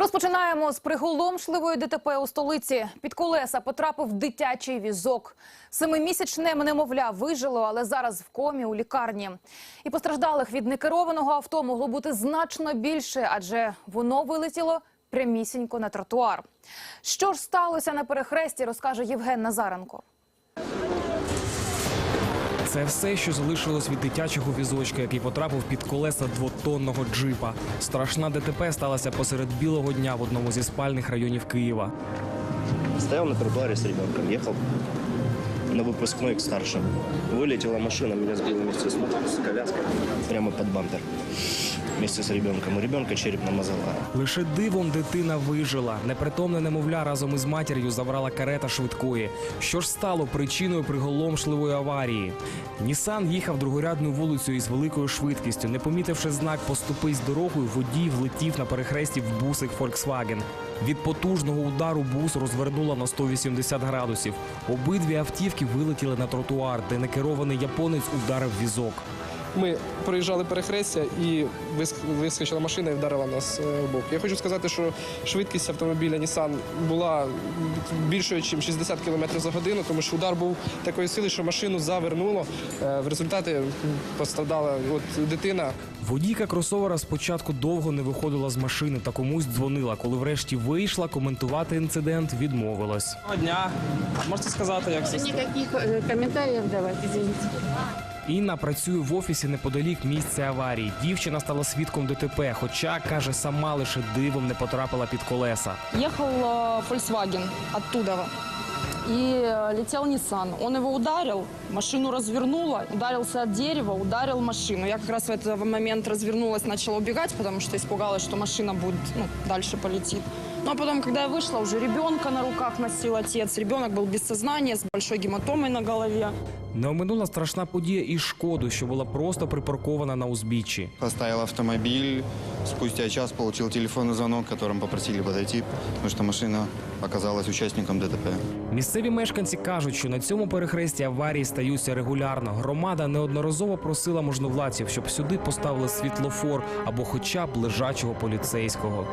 Розпочинаємо з приголомшливої ДТП у столиці. Під колеса потрапив дитячий візок. Семимісячне немовля вижило, але зараз в комі у лікарні. І постраждалих від некерованого авто могло бути значно більше, адже воно вилетіло прямісінько на тротуар. Що ж сталося на перехресті, розкаже Євген Назаренко. Це все, що залишилось від дитячого візочка, який потрапив під колеса двотонного джипа. Страшна ДТП сталася посеред білого дня в одному зі спальних районів Києва. Стояв на тротуарі з ребенком, їхав на выпускной к старшим. Вилетіла машина, мене збили місце з коляской прямо під бампер. Вместе с ребенком. У ребенка черепно-мозговая. Лише дивом дитина вижила. Непритомне немовля разом із матір'ю забрала карета швидкої. Що ж стало причиною приголомшливої аварії? Нісан їхав другорядною вулицею із великою швидкістю. Не помітивши знак «Поступись дорогою», водій влетів на перехресті в бусик Volkswagen. Від потужного удару бус розвернула на 180 градусів. Обидві автівки вилетіли на тротуар, де некерований японець ударив візок. Ми проїжджали перехрестя і вис- вискочила машина і вдарила нас е, в бок. Я хочу сказати, що швидкість автомобіля Nissan була більшою, ніж 60 км за годину, тому що удар був такої сили, що машину завернуло. Е, В результаті пострадала от дитина. Водійка кросовера спочатку довго не виходила з машини та комусь дзвонила. Коли врешті вийшла, коментувати інцидент відмовилась. Доброго дня. Можете сказати, як це? Никаких э, комментариев давать, извините. Інна працює в офісі неподалік місця аварії. Дівчина стала свідком ДТП, хоча каже, сама лише дивом не потрапила під колеса. Ехал э, Volkswagen оттуда и э, летел Nissan. Он его ударил, машину развернуло, ударился от дерева, ударил машину. Я как раз в этот момент развернулась, начала убегать, потому что испугалась, что машина будет ну, дальше полетит. Ну а потом, когда я вышла, уже ребенка на руках носил отец. Ребенок был без сознания, с большой гематомой на голове. Не оминула страшна подія і шкоду, що була просто припаркована на узбіччі. Поставил автомобиль, спустя час получил телефонный звонок, которым попросили подойти, потому что машина оказалась участником ДТП. Місцеві мешканці кажуть, що на цьому перехресті аварії стаються регулярно. Громада неодноразово просила можновладців, щоб сюди поставили світлофор або хоча б лежачого поліцейського.